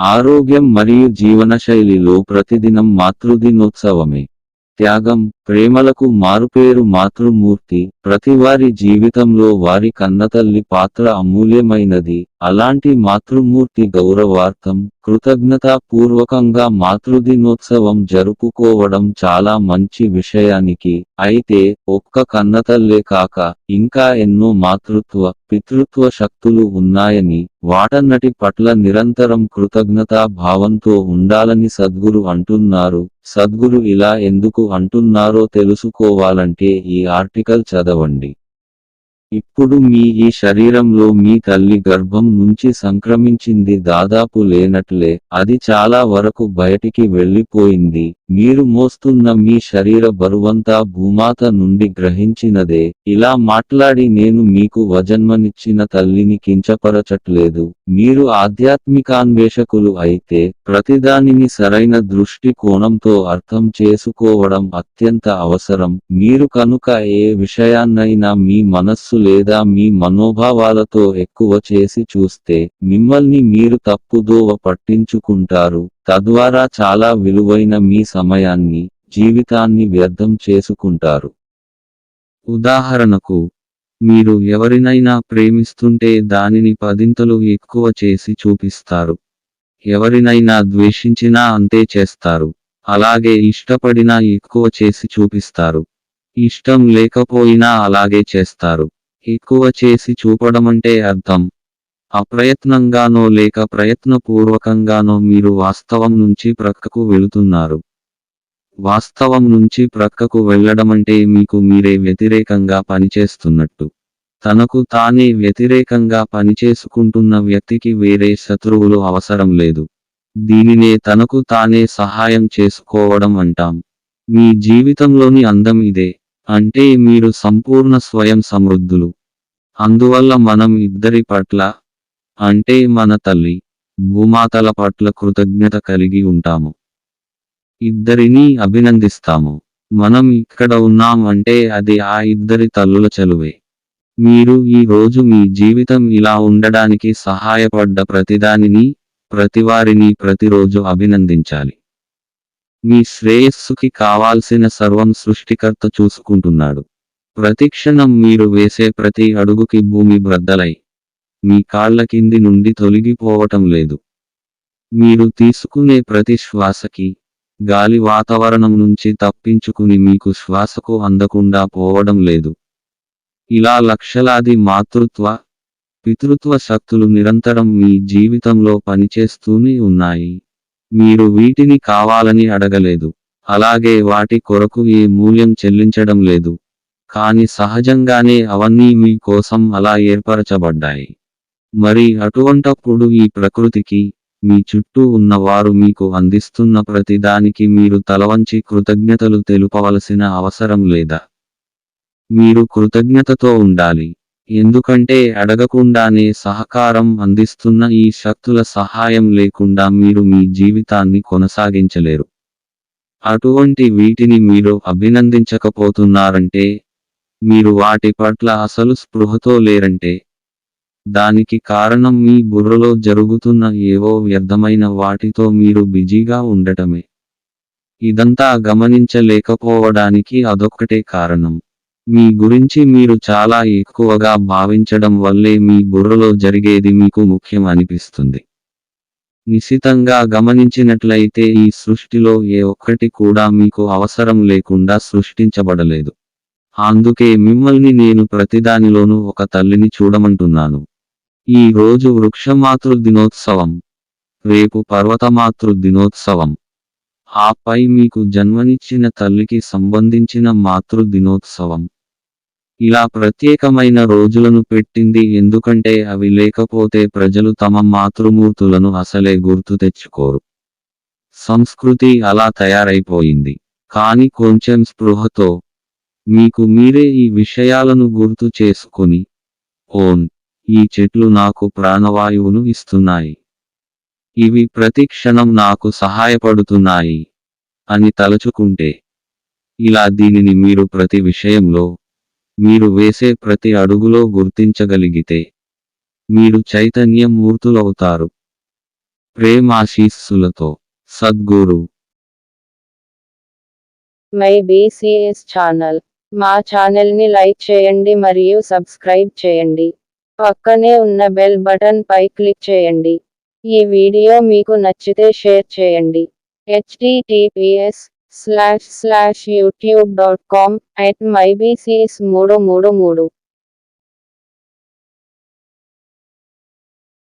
ఆరోగ్యం మరియు జీవనశైలిలో ప్రతిదినం మాతృదినోత్సవమే. త్యాగం ప్రేమలకు మారుపేరు మాతృమూర్తి ప్రతివారి జీవితంలో వారి కన్నతల్లి పాత్ర అమూల్యమైనది. అలాంటి మాతృమూర్తి గౌరవార్థం కృతజ్ఞతాపూర్వకంగా మాతృదినోత్సవం జరుపుకోవడం చాలా మంచి విషయానికి. అయితే ఒక్క కన్నతల్లే కాక ఇంకా ఎన్నో మాతృత్వ పితృత్వ శక్తులు ఉన్నాయని వాటన్నటి పట్ల నిరంతరం కృతజ్ఞతా భావంతో ఉండాలని సద్గురు అంటున్నారు. సద్గురు ఇలా ఎందుకు అంటున్నారో తెలుసుకోవాలంటే ఈ ఆర్టికల్ చదవండి. ఇప్పుడు మీ ఈ శరీరంలో మీ తల్లి గర్భం నుంచి సంక్రమించింది దాదాపు లేనట్లే అది చాలా వరకు బయటికి వెళ్ళిపోయింది మీరు మోస్తున్న మీ శరీర బరువంతా భూమాత నుండి గ్రహించినదే ఇలా మాట్లాడి నేను మీకు వజన్మనిచ్చిన తల్లిని కించపరచట్లేదు మీరు ఆధ్యాత్మికాన్వేషకులు అయితే ప్రతిదానిని సరైన దృష్టికోణంతో అర్థం చేసుకోవడం అత్యంత అవసరం. మీరు కనుక ఏ విషయాన్నైనా మీ మనస్సు లేదా మీ మనోభావాలతో ఎక్కువ చేసి చూస్తే మిమ్మల్ని మీరు తప్పుదోవ పట్టించుకుంటారు. తద్వారా చాలా విలువైన మీ సమయాన్ని జీవితాన్ని వ్యర్థం చేసుకుంటారు. ఉదాహరణకు మీరు ఎవరినైనా ప్రేమిస్తుంటే దానిని పదింతలు ఎక్కువ చేసి చూపిస్తారు. ఎవరినైనా ద్వేషించినా అంతే చేస్తారు. అలాగే ఇష్టపడినా ఎక్కువ చేసి చూపిస్తారు. ఇష్టం లేకపోయినా అలాగే చేస్తారు. ఎక్కువ చేసి చూపడమంటే అర్థం. అప్రయత్నంగానో లేక ప్రయత్నపూర్వకంగానో మీరు వాస్తవం నుంచి ప్రక్కకు వెళుతున్నారు. వాస్తవం నుంచి ప్రక్కకు వెళ్ళడమంటే మీకు మీరే వ్యతిరేకంగా పనిచేస్తున్నట్టు. తనకు తానే వ్యతిరేకంగా పనిచేసుకుంటున్న వ్యక్తికి వేరే శత్రువులు అవసరం లేదు. దీనినే తనకు తానే సహాయం చేసుకోవడం అంటాం. మీ జీవితంలోని అందం ఇదే. అంటే మీరు సంపూర్ణ స్వయం సమృద్ధులు. అందువల్ల మనం ఇద్దరి పట్ల అంటే మన తల్లి భూమాతల పట్ల కృతజ్ఞత కలిగి ఉంటాము. ఇద్దరినీ అభినందిస్తాము. మనం ఇక్కడ ఉన్నాం అంటే అది ఆ ఇద్దరి తల్లుల చలువే. మీరు ఈ రోజు మీ జీవితం ఇలా ఉండడానికి సహాయపడ్డ ప్రతిదానిని ప్రతివారిని ప్రతిరోజు అభినందించాలి. మీ శ్రేయస్సుకి కావాల్సిన సర్వం సృష్టికర్త చూసుకుంటున్నాడు. ప్రతిక్షణం మీరు వేసే ప్రతి అడుగుకి భూమి బ్రద్దలై మీ కాళ్ళ కింది నుండి తొలగిపోవటం లేదు. మీరు తీసుకునే ప్రతి శ్వాసకి గాలి వాతావరణం నుంచి తప్పించుకుని మీకు శ్వాసకు అందకుండా పోవడం లేదు. ఇలా లక్షలాది మాతృత్వ పితృత్వ శక్తులు నిరంతరం మీ జీవితంలో పనిచేస్తూనే ఉన్నాయి. మీరు వీటిని కావాలని అడగలేదు. అలాగే వాటి కొరకు ఏ మూల్యం చెల్లించడం లేదు. కాని సహజంగానే అవన్నీ మీ కోసం అలా ఏర్పరచబడ్డాయి. మరి అటువంటప్పుడు ఈ ప్రకృతికి మీ చుట్టూ ఉన్న వారు మీకు అందిస్తున్న ప్రతిదానికి మీరు తలవంచి కృతజ్ఞతలు తెలుపవలసిన అవసరం లేదా? మీరు కృతజ్ఞతతో ఉండాలి. ఎందుకంటే అడగకుండానే సహకారం అందిస్తున్న ఈ శక్తుల సహాయం లేకుండా మీరు మీ జీవితాన్ని కొనసాగించలేరు. అటువంటి వీటిని మీరు అభినందించకపోతున్నారంటే మీరు వాటి పట్ల అసలు స్పృహతో లేరంటే దానికి కారణం మీ బుర్రలో జరుగుతున్న ఏవో వ్యర్థమైన వాటితో మీరు బిజీగా ఉండటమే. ఇదంతా గమనించలేకపోవడానికి అదొక్కటే కారణం. మీ గురించి మీరు చాలా ఎక్కువగా భావించడం వల్లే మీ బుర్రలో జరిగేది మీకు ముఖ్యం అనిపిస్తుంది. నిశితంగా గమనించినట్లయితే ఈ సృష్టిలో ఏ ఒక్కటి కూడా మీకు అవసరం లేకుండా సృష్టించబడలేదు. అందుకే మిమ్మల్ని నేను ప్రతిదానిలోనూ ఒక తల్లిని చూడమంటున్నాను. ఈ రోజు వృక్షమాతృ దినోత్సవం రేపు పర్వతమాతృ దినోత్సవం ఆపై మీకు జన్మనిచ్చిన తల్లికి సంబంధించిన మాతృ దినోత్సవం ఇలా ప్రత్యేకమైన రోజులను పెట్టింది ఎందుకంటే అవి లేకపోతే ప్రజలు తమ మాతృమూర్తులను అసలే గుర్తు తెచ్చుకోరు. సంస్కృతి అలా తయారైపోయింది. కాని కొంచెం స్పృహతో మీకు మీరే ఈ విషయాలను గుర్తు చేసుకుని ఓన్ ఈ చెట్లు నాకు ప్రాణవాయువును ఇస్తున్నాయి. ఇవి ప్రతి క్షణం నాకు సహాయపడుతున్నాయి అని తలచుకుంటే ఇలా దీనిని మీరు ప్రతి విషయంలో మీరు వేసే ప్రతి అడుగులో గుర్తించగలిగితే మీరు చైతన్య మూర్తులవుతారు ప్రేమాశీస్సులతో Sadhguru. My B C S channel. మా ఛానల్ని లైక్ చేయండి మరియు సబ్స్క్రైబ్ చేయండి. పక్కనే ఉన్న బెల్ బటన్ పై క్లిక్ చేయండి. ఈ వీడియో మీకు నచ్చితే షేర్ చేయండి. HTTPS slash slash youtube.com at mybcs333